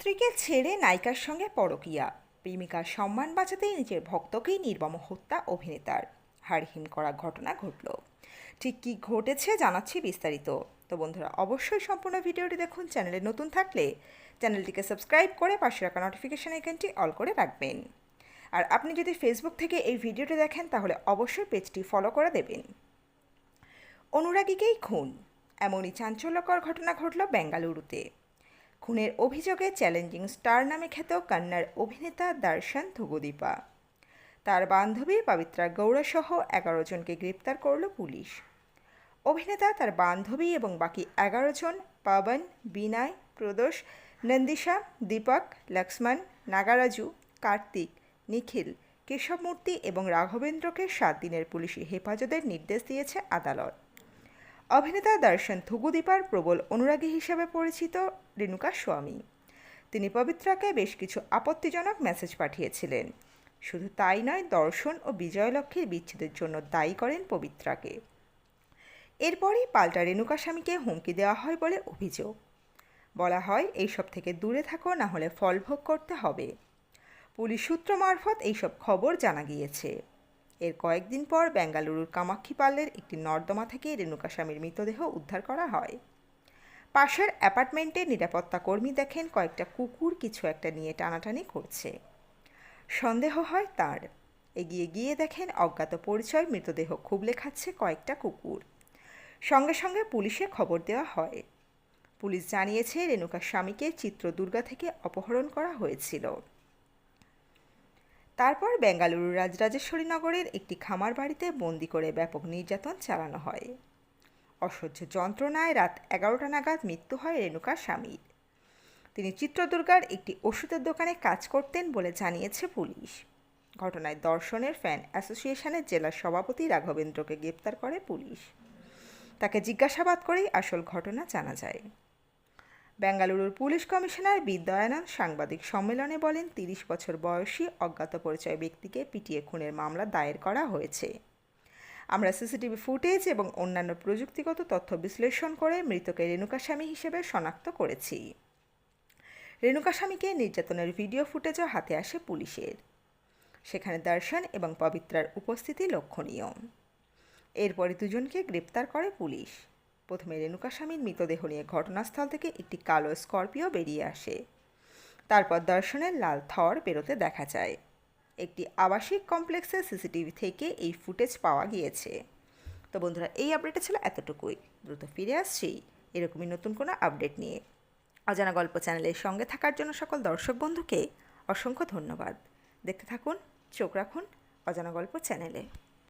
স্ত্রীকে ছেড়ে নায়িকার সঙ্গে পরকীয়া। প্রেমিকার সম্মান বাঁচাতেই নিজের ভক্তকেই নির্মম হত্যা অভিনেতার। হাড়হিম করা ঘটনা ঘটল। ঠিক কী ঘটেছে জানাচ্ছি বিস্তারিত। তো বন্ধুরা, অবশ্যই সম্পূর্ণ ভিডিওটি দেখুন, চ্যানেলে নতুন থাকলে চ্যানেলটিকে সাবস্ক্রাইব করে পাশে রাখা নোটিফিকেশান আইকনটি অল করে রাখবেন। আর আপনি যদি ফেসবুক থেকে এই ভিডিওটি দেখেন, তাহলে অবশ্যই পেজটি ফলো করে দেবেন। অনুরাগীকেই খুন। এমনই চাঞ্চল্যকর ঘটনা ঘটল বেঙ্গালুরুতে। খুনের অভিযোগে চ্যালেঞ্জিং স্টার নামে খ্যাত কান্নার অভিনেতা দর্শন থুগুদীপা তার বান্ধবী পবিত্রা গৌড়সহ এগারো জনকে গ্রেপ্তার করল পুলিশ। অভিনেতা, তার বান্ধবী এবং বাকি এগারো জন পাবন, বিনয়, প্রদোষ, নন্দিশা, দীপক, লক্ষ্মণ, নাগারাজু, কার্তিক, নিখিল, কেশবমূর্তি এবং রাঘবেন্দ্রকে সাত দিনের পুলিশি হেফাজতের নির্দেশ দিয়েছে আদালত। অভিনেতা দর্শন থুগুদীপার প্রবল অনুরাগী হিসেবে পরিচিত রেণুকা স্বামী। তিনি পবিত্রাকে বেশ কিছু আপত্তিজনক মেসেজ পাঠিয়েছিলেন। শুধু তাই নয়, দর্শন ও বিজয়লক্ষ্মীর বিচ্ছেদের জন্য দায়ী করেন পবিত্রাকে। এরপরই পাল্টা রেণুকা স্বামীকে হুমকি দেওয়া হয় বলে অভিযোগ। বলা হয়, এইসব থেকে দূরে থাকো, না হলে ফল ভোগ করতে হবে। পুলিশ সূত্র মারফত এইসব খবর জানা গিয়েছে। এর কয়েকদিন পর বেঙ্গালুরুর কামাক্ষী পাল্লের একটি নর্দমা থেকে রেণুকা স্বামীর মৃতদেহ উদ্ধার করা হয়। পাশের অ্যাপার্টমেন্টে নিরাপত্তা কর্মী দেখেন কয়েকটা কুকুর কিছু একটা নিয়ে টানাটানি করছে। সন্দেহ হয় তার। এগিয়ে গিয়ে দেখেন অজ্ঞাত পরিচয় মৃতদেহ খুবলে খাচ্ছে কয়েকটা কুকুর। সঙ্গে সঙ্গে পুলিশে খবর দেওয়া হয়। পুলিশ জানিয়েছে, রেণুকার স্বামীকে চিত্রদুর্গা থেকে অপহরণ করা হয়েছিল। তারপর বেঙ্গালুরু রাজরাজেশ্বরী নগরের একটি খামার বাড়িতে বন্দি করে ব্যাপক নির্যাতন চালানো হয়। অসহ্য যন্ত্রণায় রাত এগারোটা নাগাদ মৃত্যু হয় রেণুকার স্বামীর। তিনি চিত্রদুর্গার একটি ওষুধের দোকানে কাজ করতেন বলে জানিয়েছে পুলিশ। ঘটনায় দর্শনের ফ্যান অ্যাসোসিয়েশনের জেলা সভাপতি রাঘবেন্দ্রকে গ্রেপ্তার করে পুলিশ। তাকে জিজ্ঞাসাবাদ করেই আসল ঘটনা জানা যায়। বেঙ্গালুরুর পুলিশ কমিশনার বিদ্যায়নন্দ সাংবাদিক সম্মেলনে বলেন, তিরিশ বছর বয়সী অজ্ঞাত পরিচয় ব্যক্তিকে পিটিয়ে খুনের মামলা দায়ের করা হয়েছে। আমরা সিসিটিভি ফুটেজ এবং অন্যান্য প্রযুক্তিগত তথ্য বিশ্লেষণ করে মৃতকে রেণুকা স্বামী হিসেবে শনাক্ত করেছি। রেণুকা স্বামীকে নির্যাতনের ভিডিও ফুটেজও হাতে আসে পুলিশের। সেখানে দর্শন এবং পবিত্রার উপস্থিতি লক্ষণীয়। এরপরে দুজনকে গ্রেপ্তার করে পুলিশ। প্রথমে রেণুকা স্বামীর মৃতদেহ নিয়ে ঘটনাস্থল থেকে একটি কালো স্করপিও বেরিয়ে আসে। তারপর দর্শনের লাল থর বেরোতে দেখা যায়। একটি আবাসিক কমপ্লেক্সের সিসিটিভি থেকে এই ফুটেজ পাওয়া গিয়েছে। তো বন্ধুরা, এই আপডেটটা ছিল এতটুকুই। দ্রুত ফিরে আসছি এরকমই নতুন কোনো আপডেট নিয়ে। অজানা গল্প চ্যানেলের সঙ্গে থাকার জন্য সকল দর্শক বন্ধুকে অসংখ্য ধন্যবাদ। দেখতে থাকুন, চোখ রাখুন অজানা গল্প চ্যানেলে।